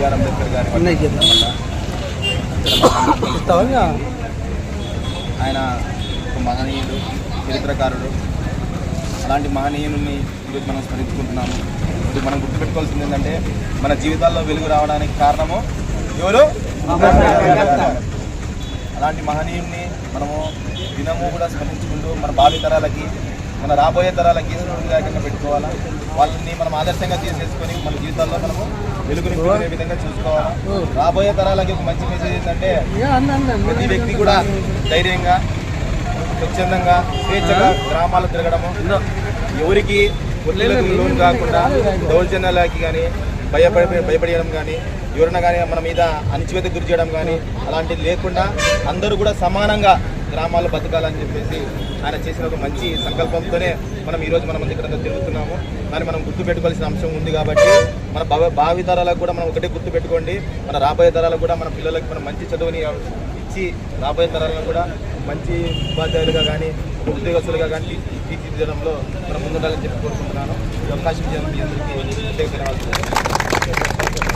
BR Ambedkar గారి ఆయన ఒక మహనీయుడు చరిత్రకారుడు. అలాంటి మహనీయుని ఈరోజు మనం స్మరించుకుంటున్నాము. ఇది మనం గుర్తుపెట్టుకోవాల్సింది ఏంటంటే మన జీవితాల్లో వెలుగు రావడానికి కారణము ఎవరు? అలాంటి మహనీయుని మనము దినము కూడా స్మరించుకుంటూ మన భావి తరాలకి మన రాబోయే తరాలకి స్ఫూర్తిదాయకంగా పెట్టుకోవాలా? వాళ్ళని మనం ఆదర్శంగా తీసేసుకొని మన జీవితాల్లో మనము వెలుగుని పెట్టుకునే విధంగా చూసుకోవాలా? రాబోయే తరాలకి ఒక మంచి మెసేజ్ ఏంటంటే ప్రతి వ్యక్తి కూడా ధైర్యంగా స్వచ్ఛందంగా స్వేచ్ఛగా గ్రామాలు తిరగడము ఎవరికి ఒత్తిళ్ళకు లోన్ కాకుండా దౌర్జన్యాలకి కానీ భయపడి భయపడడం కానీ ఎవరైనా కానీ మన మీద అణిచివేత గురి చేయడం కానీ అలాంటివి లేకుండా అందరూ కూడా సమానంగా గ్రామాల్లో బతకాలని చెప్పేసి ఆయన చేసిన ఒక మంచి సంకల్పంతోనే మనం ఈరోజు మనం ఇక్కడ తిరుగుతున్నాము. కానీ మనం గుర్తు పెట్టుకోవాల్సిన అంశం ఉంది కాబట్టి మన భవ భావి తరాలకు కూడా మనం ఒకటే గుర్తు పెట్టుకోండి మన రాబోయే తరాలకు కూడా మన పిల్లలకి మనం మంచి చదువుని ఇచ్చి రాబోయే తరాలను కూడా మంచి ఉపాధ్యాయులుగా కానీ ఉద్యోగస్తులుగా కానీ తీర్చిదిద్దడంలో మనం ముందుండాలని చెప్పి కోరుకుంటున్నాను. ఈ అవకాశం అందరికీ ధన్యవాదాలు.